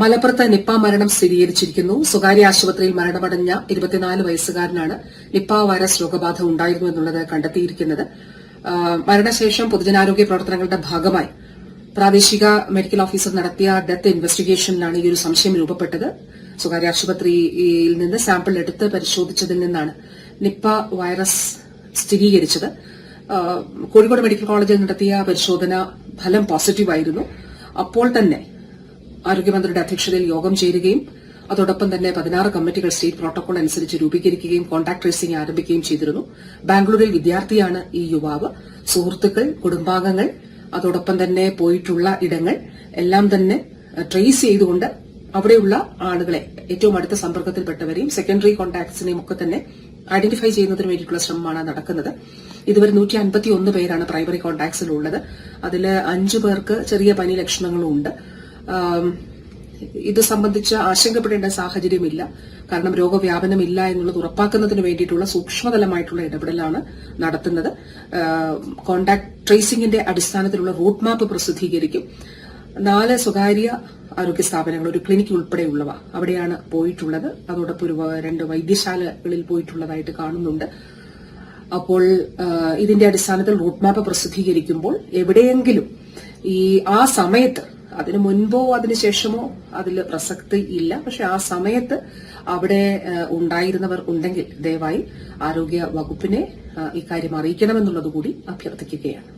മലപ്പുറത്ത് നിപ്പ മരണം സ്ഥിരീകരിച്ചിരിക്കുന്നു. സ്വകാര്യ ആശുപത്രിയിൽ മരണമടഞ്ഞ ഇരുപത്തിനാല് വയസ്സുകാരനാണ് നിപ്പ വൈറസ് രോഗബാധ ഉണ്ടായിരുന്നു എന്നുള്ളത് കണ്ടെത്തിയിരിക്കുന്നത്. മരണശേഷം പൊതുജനാരോഗ്യ പ്രവർത്തനങ്ങളുടെ ഭാഗമായി പ്രാദേശിക മെഡിക്കൽ ഓഫീസർ നടത്തിയ ഡെത്ത് ഇൻവെസ്റ്റിഗേഷനിലാണ് ഈ ഒരു സംശയം രൂപപ്പെട്ടത്. സ്വകാര്യ ആശുപത്രിയിൽ നിന്ന് സാമ്പിൾ എടുത്ത് പരിശോധിച്ചതിൽ നിന്നാണ് നിപ്പ വൈറസ് സ്ഥിരീകരിച്ചത്. കോഴിക്കോട് മെഡിക്കൽ കോളേജിൽ നടത്തിയ പരിശോധന ഫലം പോസിറ്റീവായിരുന്നു. അപ്പോൾ തന്നെ ആരോഗ്യമന്ത്രിയുടെ അധ്യക്ഷതയിൽ യോഗം ചേരുകയും അതോടൊപ്പം തന്നെ പതിനാറ് കമ്മിറ്റികൾ സ്റ്റേറ്റ് പ്രോട്ടോകോൾ അനുസരിച്ച് രൂപീകരിക്കുകയും കോൺടാക്ട് ട്രേസിംഗ് ആരംഭിക്കുകയും ചെയ്തിരുന്നു. ബാംഗ്ലൂരിൽ വിദ്യാർത്ഥിയാണ് ഈ യുവാവ്. സുഹൃത്തുക്കൾ കുടുംബാംഗങ്ങൾ അതോടൊപ്പം തന്നെ പോയിട്ടുള്ള ഇടങ്ങൾ എല്ലാം തന്നെ ട്രേസ് ചെയ്തുകൊണ്ട് അവിടെയുള്ള ആളുകളെ ഏറ്റവും അടുത്ത സമ്പർക്കത്തിൽപ്പെട്ടവരെയും സെക്കൻഡറി കോൺടാക്ട്സിനെയും ഒക്കെ തന്നെ ഐഡന്റിഫൈ ചെയ്യുന്നതിന് വേണ്ടിയിട്ടുള്ള ശ്രമമാണ് നടക്കുന്നത്. ഇതുവരെ നൂറ്റി അൻപത്തി ഒന്ന് പേരാണ് പ്രൈമറി കോൺടാക്ട്സിലുള്ളത്. അതിൽ അഞ്ചു പേർക്ക് ചെറിയ പനി ലക്ഷണങ്ങളും ഉണ്ട് ഇത് സംബന്ധിച്ച് ആശങ്കപ്പെടേണ്ട സാഹചര്യമില്ല. കാരണം രോഗവ്യാപനമില്ല എന്നുള്ളത് ഉറപ്പാക്കുന്നതിന് വേണ്ടിയിട്ടുള്ള സൂക്ഷ്മതലമായിട്ടുള്ള ഇടപെടലാണ് നടത്തുന്നത്. കോണ്ടാക്ട് ട്രേസിംഗിന്റെ അടിസ്ഥാനത്തിലുള്ള റൂട്ട് മാപ്പ് പ്രസിദ്ധീകരിക്കും. നാല് സ്വകാര്യ ആരോഗ്യ സ്ഥാപനങ്ങൾ ഒരു ക്ലിനിക് ഉൾപ്പെടെയുള്ളവ അവിടെയാണ് പോയിട്ടുള്ളത്. അതോടൊപ്പം ഒരു രണ്ട് വൈദ്യശാലകളിൽ പോയിട്ടുള്ളതായിട്ട് കാണുന്നുണ്ട്. അപ്പോൾ ഇതിന്റെ അടിസ്ഥാനത്തിൽ റൂട്ട് മാപ്പ് പ്രസിദ്ധീകരിക്കുമ്പോൾ എവിടെയെങ്കിലും ഈ ആ സമയത്ത് അതിനു മുൻപോ അതിനു ശേഷമോ അതിൽ പ്രസക്തി ഇല്ല. പക്ഷെ ആ സമയത്ത് അവിടെ ഉണ്ടായിരുന്നവർ ഉണ്ടെങ്കിൽ ദയവായി ആരോഗ്യ വകുപ്പിനെ ഇക്കാര്യം അറിയിക്കണമെന്നുള്ളത് കൂടി അഭ്യർത്ഥിക്കുകയാണ്.